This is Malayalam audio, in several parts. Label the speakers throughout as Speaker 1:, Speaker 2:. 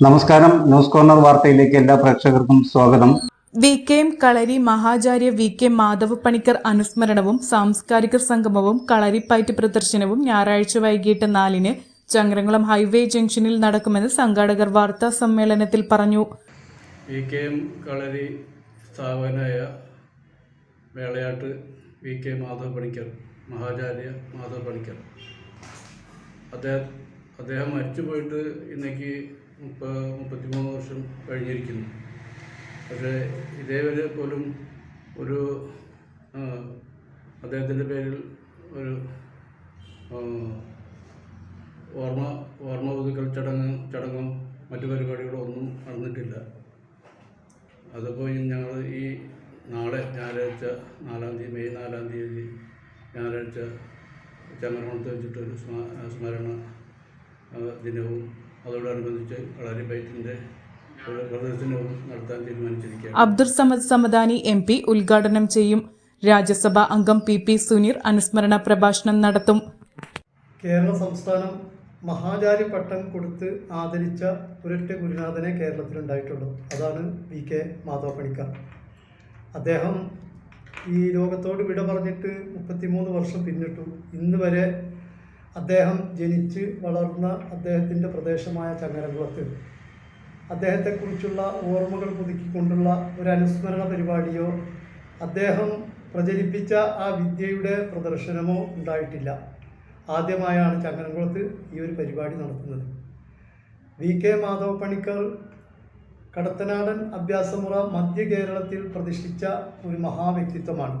Speaker 1: നമസ്കാരം. ന്യൂസ് കോർണർ വാർത്തയിലേക്ക് എല്ലാ പ്രേക്ഷകർക്കും സ്വാഗതം.
Speaker 2: V K M Kalari Mahacharya V K Madhava Panicker അനുസ്മരണവും സാംസ്കാരിക സംഗമവും കളരിപ്പയറ്റ് പ്രദർശനവും ഞായറാഴ്ച വൈകിട്ട് നാലിന് ചങ്ങരംകുളം ഹൈവേ ജംഗ്ഷനിൽ നടക്കുമെന്ന് സംഘാടകർ വാർത്താ സമ്മേളനത്തിൽ പറഞ്ഞു.
Speaker 3: വി കെ എം കളരി സ്ഥാപകനായ വേളയാട്ട് വി കെ മാധവ പണിക്കർ മഹാചാര്യ മാധവ പണിക്കർ അദ്ദേഹം അദ്ദേഹം മരിച്ചുപോയിട്ട് ഇന്നേക്ക് മുപ്പ മുപ്പത്തിമൂന്ന് വർഷം കഴിഞ്ഞിരിക്കുന്നു. പക്ഷേ ഇതേവരെ പോലും ഒരു അദ്ദേഹത്തിന്റെ പേരിൽ ഒരു ഓർമ്മ ഓർമ്മ പുതുക്കൽ ചടങ്ങ് ചടങ്ങും മറ്റു പരിപാടികളോ ഒന്നും നടന്നിട്ടില്ല. അതിപ്പോൾ ഞങ്ങൾ ഈ നാളെ ഞായറാഴ്ച നാലാം തീയതി മെയ് നാലാം തീയതി ഞായറാഴ്ച ചങ്ങരകുളത്ത് വെച്ചിട്ടൊരു സ്മ- സ്മരണ ദിനവും അതോടനുബന്ധിച്ച് കളരിപ്പയറ്റിന്റെ ഒരു പ്രദർശനവും നടത്താൻ തീരുമാനിച്ചിരിക്കുകയാണ്.
Speaker 2: അബ്ദുൾ സമദ് സമദാനി എം പി ഉദ്ഘാടനം ചെയ്യും. രാജ്യസഭാ അംഗം പി പി സുനീർ അനുസ്മരണ പ്രഭാഷണം നടത്തും.
Speaker 4: കേരള സംസ്ഥാനം മഹാചാരി പട്ടം കൊടുത്ത് ആദരിച്ച ഒരൊറ്റ ഗുരുനാഥനെ കേരളത്തിലുണ്ടായിട്ടുള്ളൂ. അതാണ് വി കെ മാധവ പണിക്കർ അദ്ദേഹം ഈ ലോകത്തോട് വിട പറഞ്ഞിട്ട് മുപ്പത്തിമൂന്ന് വർഷം പിന്നിട്ടു. ഇന്ന് വരെ അദ്ദേഹം ജനിച്ച് വളർന്ന അദ്ദേഹത്തിന്റെ പ്രദേശമായ ചങ്ങരംകുളത്ത്. അദ്ദേഹത്തെക്കുറിച്ചുള്ള ഓർമ്മകൾ പുതുക്കിക്കൊണ്ടുള്ള ഒരു അനുസ്മരണ പരിപാടിയോ അദ്ദേഹം പ്രചരിപ്പിച്ച ആ വിദ്യയുടെ പ്രദർശനമോ ഉണ്ടായിട്ടില്ല. ആദ്യമായാണ് ചങ്ങനംകുളത്ത് ഈ ഒരു പരിപാടി നടത്തുന്നത്. വി. കെ. മാധവ പണിക്കർ കടത്തനാടൻ അഭ്യാസമുറ മധ്യ കേരളത്തിൽ പ്രതിഷ്ഠിച്ച ഒരു മഹാവ്യക്തിത്വമാണ്.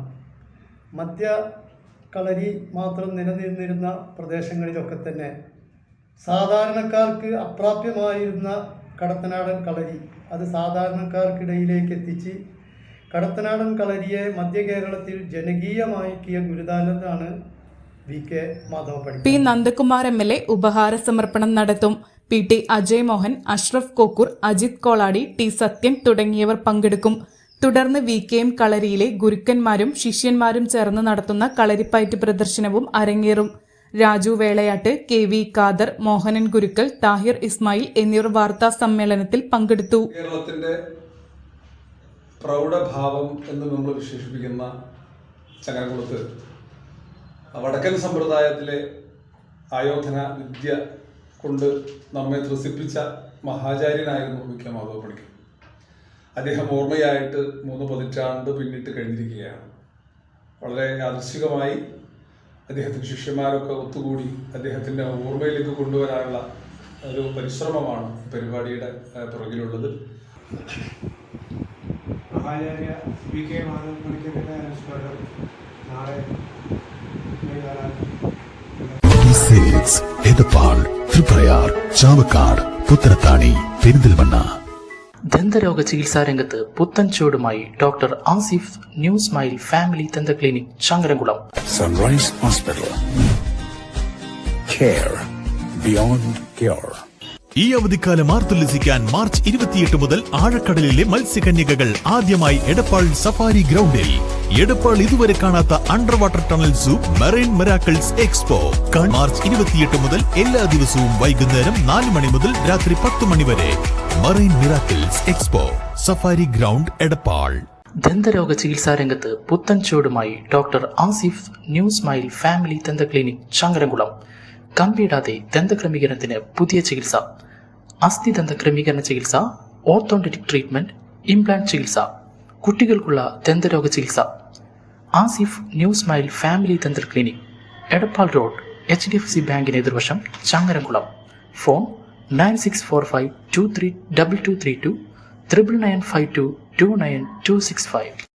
Speaker 4: മധ്യ കളരി മാത്രം നിലനിന്നിരുന്ന പ്രദേശങ്ങളിലൊക്കെ തന്നെ സാധാരണക്കാർക്ക് അപ്രാപ്യമായിരുന്ന കടത്തനാടൻ കളരി. അത് സാധാരണക്കാർക്കിടയിലേക്ക് എത്തിച്ച് കടത്തനാടൻ കളരിയെ മധ്യ കേരളത്തിൽ ജനകീയമാക്കിയ ഗുരുദാനന്ദാണ് V. K. Madhava
Speaker 2: P. Nandakumar M. L. A ഉപഹാര സമർപ്പണം നടത്തും. P. T. Ajay Mohan Ashraf Kokkur Ajith Koladi T. Sathyam തുടങ്ങിയവർ പങ്കെടുക്കും. തുടർന്ന് വി കെ എം കളരിയിലെ ഗുരുക്കന്മാരും ശിഷ്യന്മാരും ചേർന്ന് നടത്തുന്ന കളരിപ്പയറ്റ് പ്രദർശനവും അരങ്ങേറും. രാജു വേളയാട്ട് കെ വി ഖാദർ മോഹനൻ ഗുരുക്കൽ താഹിർ ഇസ്മായിൽ എന്നിവർ വാർത്താ സമ്മേളനത്തിൽ പങ്കെടുത്തു.
Speaker 5: കേരളത്തിന്റെ പ്രൗഢഭാവം എന്ന് നമ്മൾ വിശേഷിപ്പിക്കുന്ന ചങ്ങനകുളത്ത് വടക്കൻ സമ്പ്രദായത്തിലെ ആയോധന വിദ്യ കൊണ്ട് നമ്മെ ത്രസിപ്പിച്ച മഹാചാര്യനായിരുന്നു വി കെ മാധവ പണിക്കർ. അദ്ദേഹം ഓർമ്മയായിട്ട് മൂന്ന് പതിറ്റാണ്ട് പിന്നിട്ട് കഴിഞ്ഞിരിക്കുകയാണ്. വളരെ ആദർശികമായി അദ്ദേഹത്തിന്റെ ശിഷ്യന്മാരൊക്കെ ഒത്തുകൂടി അദ്ദേഹത്തിന്റെ ഓർമ്മയിലേക്ക് കൊണ്ടുവരാനുള്ള ഒരു പരിശ്രമമാണ് പരിപാടിയുടെ പുറകിലുള്ളത്.
Speaker 6: മഹാചാര്യ വി കെ മാധവൻ പണിക്കരുടെ അനുസ്മരണം നാളെ
Speaker 7: എടപ്പാൾ തൃപ്രയാർ ചാവക്കാട് പുത്തനത്താണി പെരിന്തൽമണ്ണ.
Speaker 8: ദന്തരോഗ ചികിത്സാ രംഗത്ത് പുത്തൻ ചൂടുമായി doctor Asif new smile family ദന്ത clinic Changaramkulam.
Speaker 7: Sunrise hospital care beyond care
Speaker 9: ഈ അവധിക്കാലം ആർത്തുല്ലസിക്കാൻ മാർച്ച് ഇരുപത്തിയെട്ട് മുതൽ ആഴക്കടലിലെ മത്സ്യകന്യകകൾ ആദ്യമായി എടപ്പാൾ സഫാരി ഗ്രൗണ്ടിൽ. എടപ്പാൾ ഇതുവരെ കാണാത്ത under water tunnel zoo marine miracles expo. March ഇരുപത്തിയെട്ട് മുതൽ എല്ലാ ദിവസവും വൈകുന്നേരം നാല് മണി മുതൽ രാത്രി പത്ത് മണി വരെ. Marine miracles expo. Safari ground Edappal.
Speaker 8: ദന്തരോഗ ചികിത്സാ രംഗത്ത് പുത്തൻ ചൂടുമായി doctor Asif new smile family ദന്ത ക്ലിനിക് ചങ്ങരംകുളം. കമ്പിയിടാതെ ദന്തക്രമീകരണത്തിന് പുതിയ ചികിത്സ. അസ്ഥി ദന്തക്രമീകരണ ചികിത്സ ഓർത്തോണ്ടിക് ട്രീറ്റ്മെന്റ് ഇംപ്ലാന്റ് ചികിത്സ കുട്ടികൾക്കുള്ള ദന്തരോഗ ചികിത്സ. Asif new smile family dental clinic Edappal road H D F C ബാങ്കിന് എതിർവശം Changaramkulam. Phone nine six four five two three double two three two triple nine five two two nine two six five.